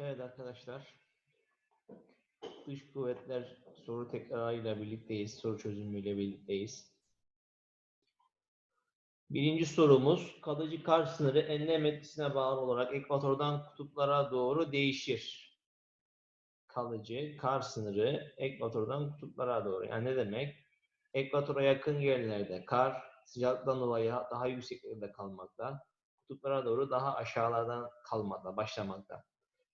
Evet arkadaşlar. Dış kuvvetler soru tekrarıyla birlikteyiz. Soru çözümüyle birlikteyiz. Birinci sorumuz kalıcı kar sınırı enlem etkisine bağlı olarak ekvatordan kutuplara doğru değişir. Kalıcı kar sınırı ekvatordan kutuplara doğru. Yani ne demek? Ekvatora yakın yerlerde kar sıcaklıktan dolayı daha yükseklerde kalmakta. Kutuplara doğru daha aşağılardan kalmakta, başlamakta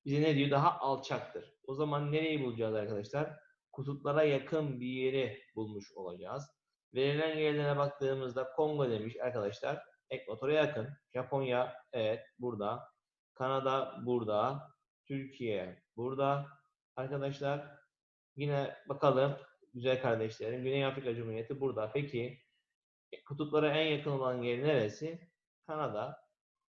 bize ne diyor? Daha alçaktır. O zaman nereyi bulacağız arkadaşlar? Kutuplara yakın bir yeri bulmuş olacağız. Verilen yerlere baktığımızda Kongo demiş arkadaşlar. Ekvatora yakın. Japonya evet burada. Kanada burada. Türkiye burada. Arkadaşlar yine bakalım güzel kardeşlerim. Güney Afrika Cumhuriyeti burada. Peki kutuplara en yakın olan yer neresi? Kanada.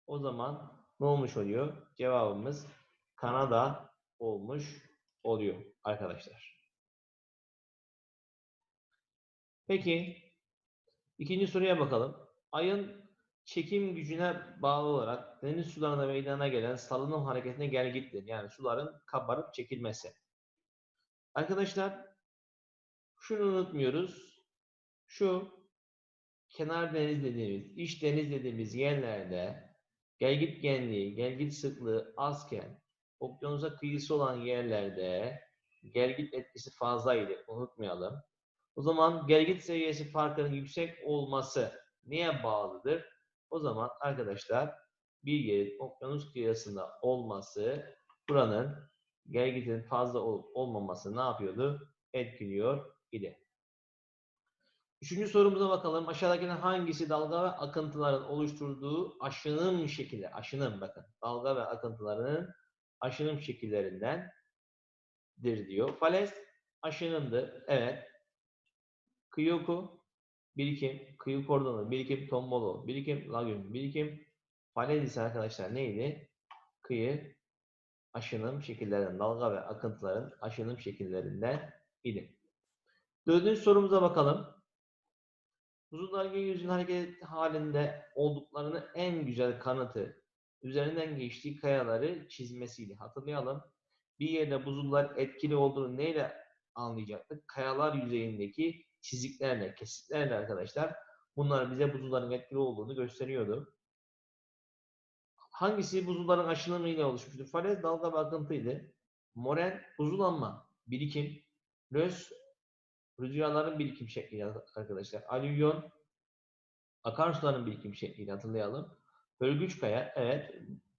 O zaman ne olmuş oluyor? Cevabımız Kanada olmuş oluyor arkadaşlar. Peki ikinci soruya bakalım. Ayın çekim gücüne bağlı olarak deniz sularında meydana gelen salınım hareketine gelgittir. Yani suların kabarıp çekilmesi. Arkadaşlar şunu unutmuyoruz. Şu kenar deniz dediğimiz, iç deniz dediğimiz yerlerde gelgit genliği, gelgit sıklığı azken okyanusa kıyısı olan yerlerde gelgit etkisi fazlaydı. Unutmayalım. O zaman gelgit seviyesi farkının yüksek olması neye bağlıdır? O zaman arkadaşlar bir yerin okyanus kıyısında olması buranın gelgitin fazla olup olmaması ne yapıyordu? Etkiliyor idi. Üçüncü sorumuza bakalım. Aşağıdakilerin hangisi dalga ve akıntıların oluşturduğu aşınım şekli? Aşınım bakın. Dalga ve akıntılarının aşınım şekillerindendir diyor. Falez aşınımdır. Evet. Kyoku birikim, kıyı kordonu, birikim tombolo, birikim lagün, birikim falez ise arkadaşlar neydi? Kıyı aşınım şekillerinden, dalga ve akıntıların aşınım şekillerinden idi. Dördüncü sorumuza bakalım. Buzullar gökyüzünün hareket halinde olduklarını en güzel kanıtı üzerinden geçtiği kayaları çizmesiyle hatırlayalım. Bir yerde buzullar etkili olduğunu neyle anlayacaktık? Kayalar yüzeyindeki çiziklerle, kesitlerle arkadaşlar. Bunlar bize buzulların etkili olduğunu gösteriyordu. Hangisi buzulların aşınımıyla oluşmuştur? Falez dalga ve akıntıydı. Moren buzulanma, birikim. Lös rüzgarların birikim şekli arkadaşlar. Alüvyon akarsuların birikim şekliyle hatırlayalım. Hörgüç kaya evet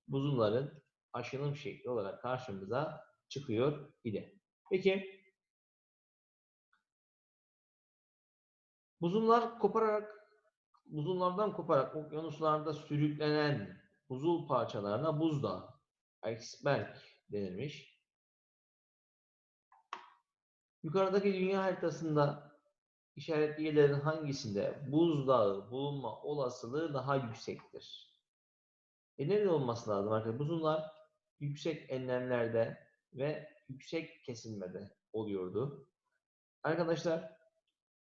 buzulların aşınım şekli olarak karşımıza çıkıyor idi. Peki buzullar kopararak buzullardan koparak okyanuslarda sürüklenen buzul parçalarına buzdağı, iceberg denilmiş. Yukarıdaki dünya haritasında işaretli yerlerin hangisinde buzdağı bulunma olasılığı daha yüksektir? E nerede olması lazım arkadaşlar? Buzullar yüksek enlemlerde ve yüksek kesilmede oluyordu. Arkadaşlar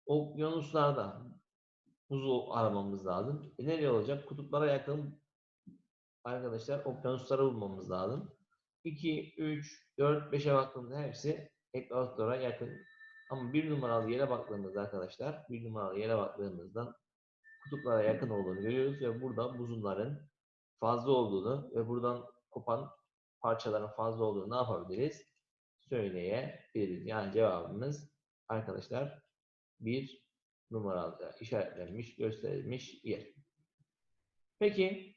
okyanuslarda buzu aramamız lazım. E nereye olacak? Kutuplara yakın arkadaşlar okyanuslara bulmamız lazım. 2, 3, 4, 5'e baktığımızda hepsi ekvatora yakın. Ama bir numaralı yere baktığımızda arkadaşlar, bir numaralı yere baktığımızda kutuplara yakın olduğunu görüyoruz ve burada buzulların fazla olduğunu ve buradan kopan parçaların fazla olduğunu ne yapabiliriz? Söyleyebiliriz. Yani cevabımız arkadaşlar bir numaralı işaretlenmiş, gösterilmiş yer. Peki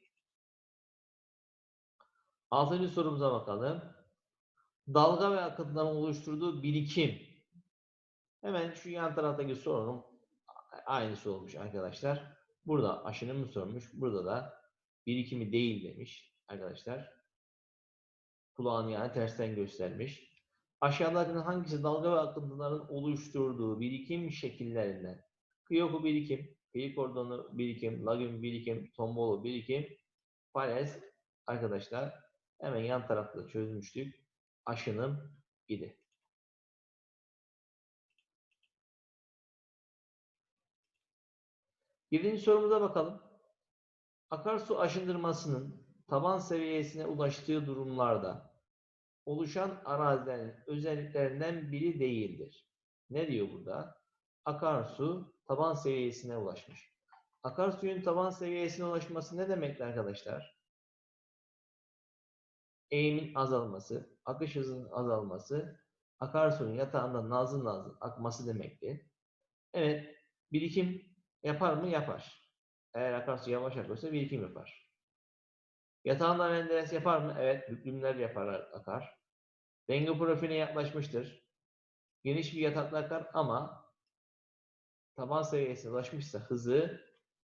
altıncı sorumuza bakalım. Dalga ve akıntıların oluşturduğu birikim. Hemen şu yan taraftaki sorunun aynısı olmuş arkadaşlar. Burada aşınımı sormuş. Burada da birikimi değil demiş arkadaşlar. Kulağını yani tersten göstermiş. Aşağıdakilerin hangisi dalga ve akıntıların oluşturduğu birikim şekillerinden? Kyoku birikim, kıyı kordonu birikim, lagün birikim, tombolo birikim, falez arkadaşlar hemen yan tarafta çözmüştük. Aşınım idi. Birinci sorumuza bakalım. Akarsu aşındırmasının taban seviyesine ulaştığı durumlarda oluşan arazilerin özelliklerinden biri değildir. Ne diyor burada? Akarsu taban seviyesine ulaşmış. Akarsuyun taban seviyesine ulaşması ne demekti arkadaşlar? Eğimin azalması, akış hızının azalması, akarsuyun yatağında nazlı nazlı akması demekti. Evet, birikim yapar mı? Yapar. Eğer akarsu yavaş akıyorsa birikim yapar. Yatağında menderes yapar mı? Evet, büklümler yapar akar. Denge profiline yaklaşmıştır. Geniş bir yatakla akar ama taban seviyesine ulaşmışsa hızı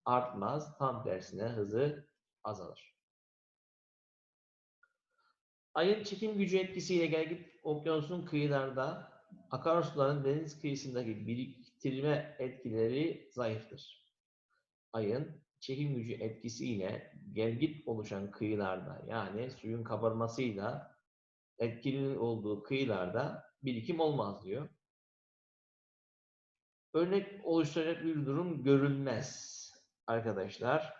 artmaz. Tam tersine hızı azalır. Ayın çekim gücü etkisiyle gelgit okyanusun kıyılarda akarsuların deniz kıyısındaki biriktirme etkileri zayıftır. Ayın çekim gücü etkisiyle gelgit oluşan kıyılarda yani suyun kabarmasıyla etkili olduğu kıyılarda birikim olmaz diyor. Örnek oluşturacak bir durum görülmez arkadaşlar.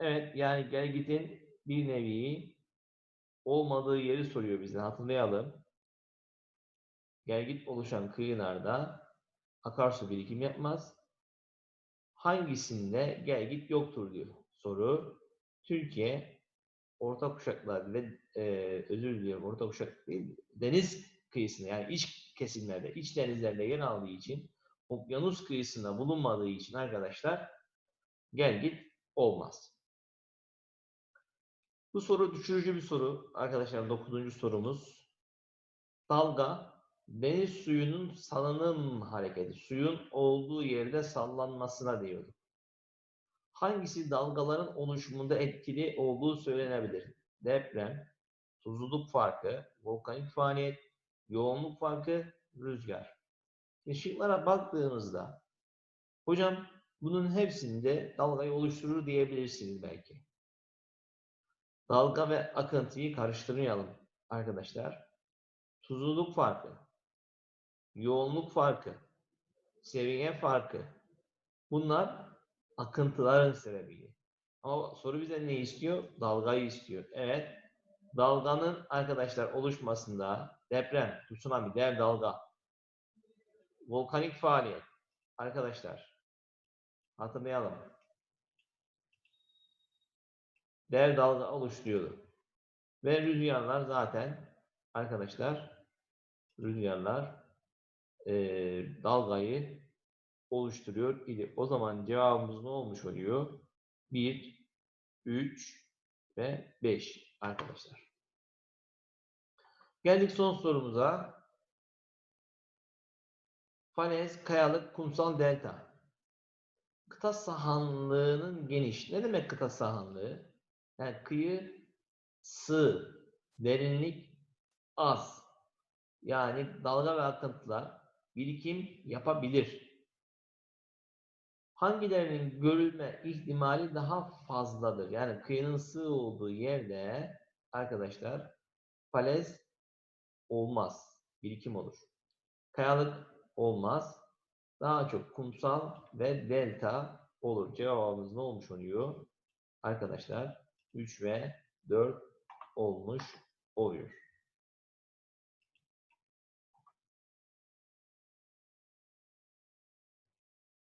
Evet yani gelgitin bir nevi olmadığı yeri soruyor bize hatırlayalım. Gelgit oluşan kıyılarda akarsu birikim yapmaz. Hangisinde gelgit yoktur diyor soru. Türkiye orta kuşaklar ve e, özür diliyorum orta kuşak değil deniz kıyısında yani iç kesimlerde, iç denizlerde yer aldığı için okyanus kıyısında bulunmadığı için arkadaşlar gel git olmaz. Bu soru düşürücü bir soru arkadaşlar. Dokuzuncu sorumuz. Dalga deniz suyunun salınım hareketi. Suyun olduğu yerde sallanmasına diyordu. Hangisi dalgaların oluşumunda etkili olduğu söylenebilir? Deprem, tuzluluk farkı, volkanik faaliyet, yoğunluk farkı, rüzgar. Şimdi şıklara baktığımızda hocam bunun hepsinde dalgayı oluşturur diyebilirsiniz belki. Dalga ve akıntıyı karıştırmayalım arkadaşlar. Tuzluluk farkı, yoğunluk farkı, seviye farkı. Bunlar akıntıların sebebi. Ama soru bize ne istiyor? Dalgayı istiyor. Evet. Dalganın arkadaşlar oluşmasında deprem, tsunami, dev dalga, volkanik faaliyet. Arkadaşlar hatırlayalım. Dev dalga oluşturuyordu. Ve rüzgarlar zaten arkadaşlar rüzgarlar e, dalgayı oluşturuyor idi. O zaman cevabımız ne olmuş oluyor? 1, 3 ve 5 arkadaşlar. Geldik son sorumuza. Falez, kayalık, kumsal, delta. Kıta sahanlığının geniş. Ne demek kıta sahanlığı? Yani kıyı sığ, derinlik az. Yani dalga ve akıntılar birikim yapabilir. Hangilerinin görülme ihtimali daha fazladır? Yani kıyının sığ olduğu yerde arkadaşlar falez olmaz. Birikim olur. Kayalık olmaz. Daha çok kumsal ve delta olur. Cevabımız ne olmuş oluyor? Arkadaşlar 3 ve 4 olmuş oluyor.